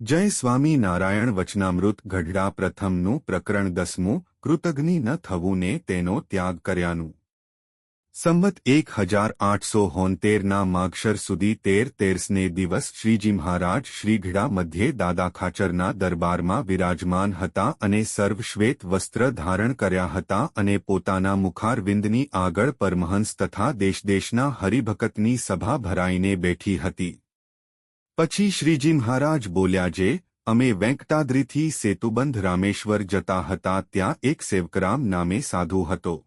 જય સ્વામી નારાયણ વચનામૃત ગઢડા પ્રથમનું પ્રકરણ દસમું, કૃતજ્ઞ ન થવું ને તેનો ત્યાગ કર્યાનું. સંમત એક હજાર આઠસો હોનતેરના માગશર સુધી તેર તેરસને દિવસ શ્રીજી મહારાજ શ્રીઘડા મધ્યે દાદા ખાચરના દરબારમાં વિરાજમાન હતા અને સર્વશ્વેત વસ્ત્ર ધારણ કર્યા હતા અને પોતાના મુખારવિંદની આગળ પરમહંસ તથા દેશદેશના હરિભકતની સભા ભરાઈને બેઠી હતી. પછી શ્રીજી મહારાજ બોલ્યા, જે અમે વેંકટાદ્રીથી સેતુબંધ રામેશ્વર જતા હતા, ત્યાં એક સેવકરામ નામે સાધુ હતો.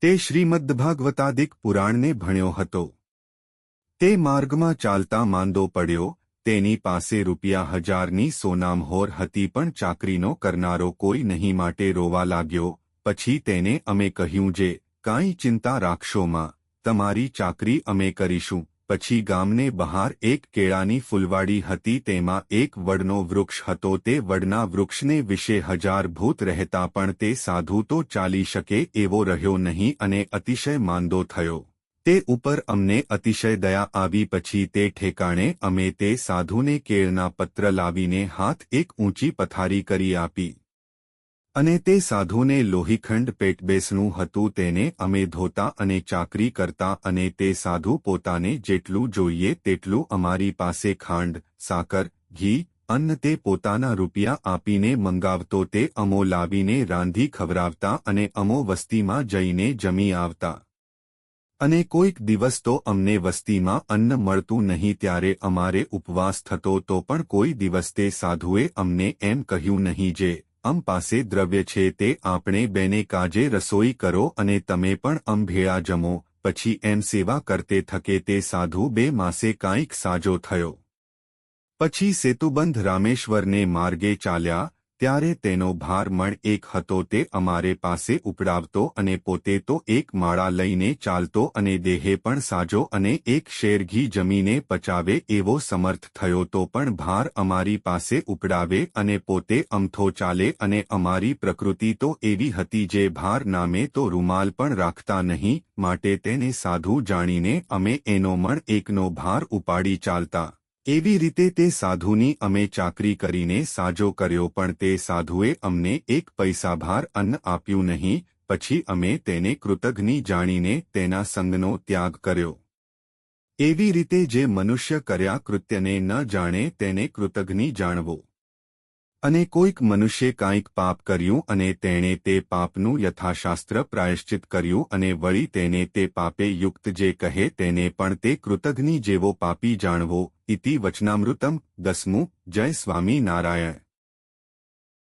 તે શ્રીમદ્ભાગવતાદિક પુરાણને ભણ્યો હતો. તે માર્ગમાં ચાલતા માંદો પડ્યો, તેની પાસે રૂપિયા હજારની સોનામહોર હતી, પણ ચાકરીનો કરનારો કોઈ નહીં માટે રોવા લાગ્યો. પછી તેને અમે કહ્યું, જે કાંઈ ચિંતા રાખશોમાં તમારી ચાકરી અમે કરીશું. પછી ગામને બહાર એક કેળાની ફૂલવાડી હતી તેમાં એક વડનો વૃક્ષ હતો તે વડના વૃક્ષને વિશે હજાર ભૂત રહેતા પણ તે સાધુ તો ચાલી શકે એવો રહ્યો નહીં અને અતિશય માંદો થયો. તે ઉપર અમને અતિશય દયા આવી પછી તે ઠેકાણે અમે તે સાધુને કેળના પત્ર લાવીને હાથ એક ઊંચી પથારી કરી આપી. અને તે સાધુને લોહીખંડ પેટબેસણું હતું તેને અમે ધોતા અને ચાકરી કરતા અને તે સાધુ પોતાને જેટલું જોઈએ તેટલું અમારી પાસે ખાંડ, સાકર, ઘી, અન્ન તે પોતાના રૂપિયા આપીને મંગાવતો તે અમો લાવીને રાંધી ખવરાવતા અને અમો વસ્તીમાં જઈને જમી આવતા. અને કોઈક દિવસ તો અમને વસ્તીમાં અન્ન મળતું નહીં ત્યારે અમારે ઉપવાસ થતો તો પણ કોઈ દિવસ તે સાધુએ અમને એમ કહ્યું નહીં જે અમ પાસે દ્રવ્ય છે તે આપણે બેને કાજે રસોઈ કરો અને તમે પણ અમ ભેળા જમો, પછી એમ સેવા કરતે થકે તે સાધુ બે માસે કાંઈક સાજો થયો. પછી સેતુબંધ રામેશ્વરને માર્ગે ચાલ્યા ત્યારે તેનો ભાર મણ એક હતો તે અમારે પાસે ઉપડાવતો અને પોતે તો એક માળા લઈને ચાલતો અને દેહે પણ સાજો અને એક શેર ઘી જમીને પચાવે એવો સમર્થ થયો તો પણ ભાર અમારી પાસે ઉપડાવે અને પોતે અમથો ચાલે અને અમારી પ્રકૃતિ તો એવી હતી જે ભાર નામે તો રૂમાલ પણ રાખતા નહીં, માટે તેને સાધુ જાણીને અમે એનો મણ એકનો ભાર ઉપાડી ચાલતા. એવી રીતે તે સાધુની અમે ચાકરી કરીને સાજો કર્યો પણ તે સાધુએ અમને એક પૈસાભાર અન્ન આપ્યું નહીં, પછી અમે તેને કૃતજ્ઞ જાણીને તેના સંગનો ત્યાગ કર્યો. એવી રીતે જે મનુષ્ય કર્યા કૃત્યને ન જાણે તેને કૃતજ્ઞ જાણવો. અને કોઈક મનુષ્યે કાંઈક પાપ કર્યું અને તેણે તે પાપનું યથાશાસ્ત્ર પ્રાયશ્ચિત કર્યું અને વળી તેને તે પાપે યુક્ત જે કહે તેને પણ તે કૃતજ્ઞ જેવો પાપી જાણવો ઇતિ વચનામૃતમ દસમું જય સ્વામી નારાયણ